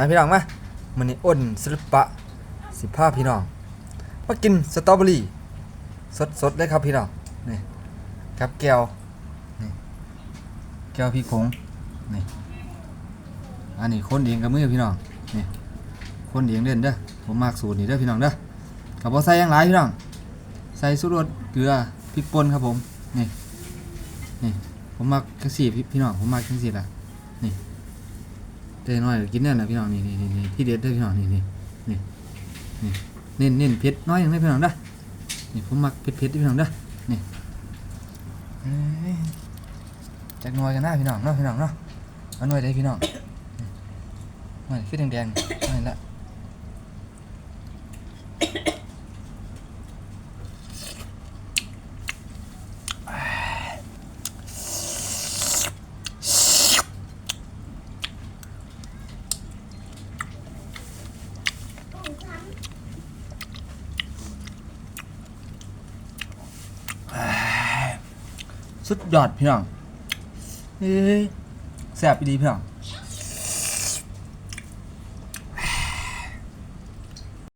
นะพี่น้องมามันนี้อ้นศิลปะสิภาพี่น้องมากินสตรอเบอรี่สดสดๆเลยครับพี่น้องนี่กับแก้วนี่แก้วพี่คงนี่อันนี้คนเองกับมือพี่น้องนี่คนเองเด่นเด้อผมมากสูตรนี้เด้อพี่น้องเด้อกับบ่ใส่ยังหลายพี่น้องใส่สุรสเกลือพริกป่นครับผมนี่นี่ผมมักจังซี่พี่พี่น้องผมมักจังซี่ละนี่ เต้น้อยกินนั่นแหละพี่น้องนี่นี่นี่ที่เด็ดด้อพี่น้องนี่นี่นี่นี่เน้นเน้นเผ็ดน้อยอย่างนี้พี่น้องเด้นี่ผมมักเผ็ดเผ็ดๆเด้พี่น้องเด้นี่เอ้ยจักหน่อยกันนะพี่น้องเนาะพี่น้องเนาะเอาหน่อยได้พี่น้องนี่หน่อยขึ้นแดงๆนั่นแหละ สุดยอดพี่น้องเอ้ยแซ่บดีพี่น้อง